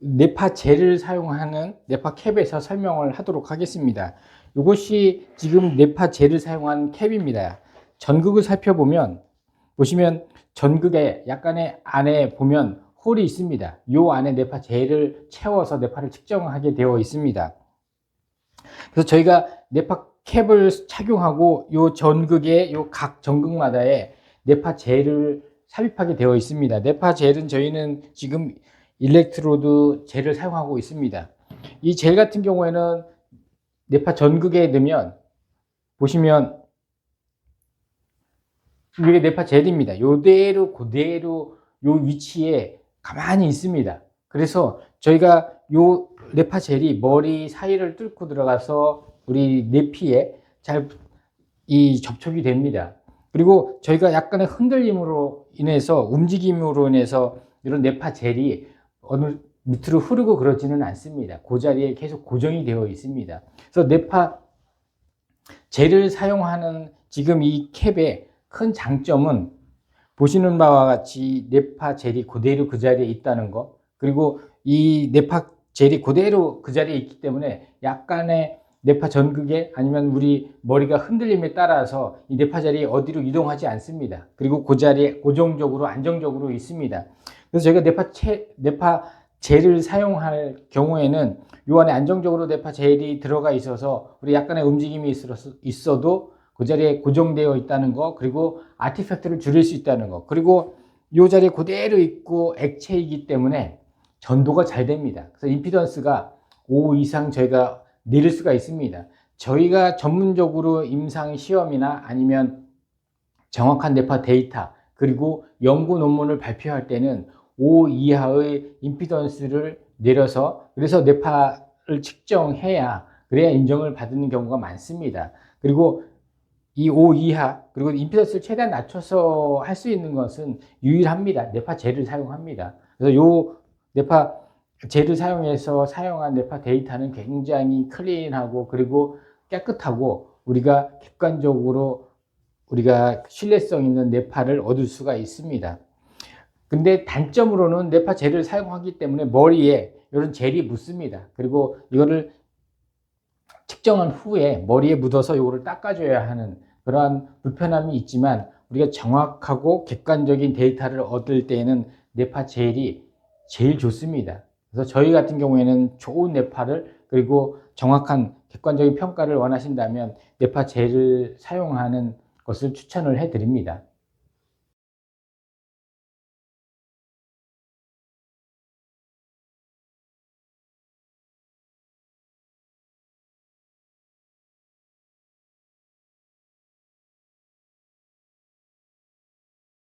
네파 젤을 사용하는 네파 캡에서 설명을 하도록 하겠습니다. 이것이 지금 젤을 사용한 캡입니다. 전극을 살펴보면 보시면 전극에 약간의 안에 보면 홀이 있습니다. 이 안에 젤을 채워서 네파를 측정하게 되어 있습니다. 그래서 저희가 네파 캡을 착용하고 이 전극의 이 각 전극마다에 젤을 삽입하게 되어 있습니다. 네파 젤은 저희는 지금 일렉트로드 젤을 사용하고 있습니다. 이 젤 같은 경우에는 네파 전극에 넣으면 보시면 이게 네파 젤입니다. 요대로 그대로 요 위치에 가만히 있습니다. 그래서 저희가 요 네파 젤이 머리 사이를 뚫고 들어가서 우리 내피에 잘 이 접촉이 됩니다. 그리고 저희가 약간의 흔들림으로 인해서 움직임으로 인해서 이런 네파 젤이 어느 밑으로 흐르고 그러지는 않습니다. 그 자리에 계속 고정이 되어 있습니다. 그래서 네파 젤을 사용하는 지금 이 캡의 큰 장점은 보시는 바와 같이 네파 젤이 그대로 그 자리에 있다는 거 그리고 이 네파 젤이 그대로 그 자리에 있기 때문에 약간의 네파 전극에 아니면 우리 머리가 흔들림에 따라서 이 네파 젤이 어디로 이동하지 않습니다. 그리고 그 자리에 고정적으로 안정적으로 있습니다. 그래서 저희가 네파 채, 네파 젤을 사용할 경우에는 요 안에 안정적으로 네파 젤이 들어가 있어서 우리 약간의 움직임이 있어도 그 자리에 고정되어 있다는 거 그리고 아티팩트를 줄일 수 있다는 거 그리고 이 자리에 그대로 있고 액체이기 때문에 전도가 잘 됩니다. 그래서 임피던스가 5 이상 저희가 내릴 수가 있습니다. 저희가 전문적으로 임상 시험이나 아니면 정확한 뇌파 데이터 그리고 연구 논문을 발표할 때는 5 이하의 임피던스를 내려서 그래서 뇌파를 측정해야 그래야 인정을 받는 경우가 많습니다. 그리고 이 5 이하 그리고 임피던스를 최대한 낮춰서 할 수 있는 것은 유일합니다. 뇌파 젤을 사용합니다. 그래서 요 뇌파 젤을 사용해서 사용한 뇌파 데이터는 굉장히 클린하고 그리고 깨끗하고 우리가 객관적으로 우리가 신뢰성 있는 뇌파를 얻을 수가 있습니다. 근데 단점으로는 뇌파 젤을 사용하기 때문에 머리에 이런 젤이 묻습니다. 그리고 이거를 측정한 후에 머리에 묻어서 이거를 닦아줘야 하는 그러한 불편함이 있지만 우리가 정확하고 객관적인 데이터를 얻을 때에는 뇌파 젤이 제일 좋습니다. 그래서 저희 같은 경우에는 좋은 뇌파를 그리고 정확한 객관적인 평가를 원하신다면 뇌파 젤을 사용하는 것을 추천을 해 드립니다.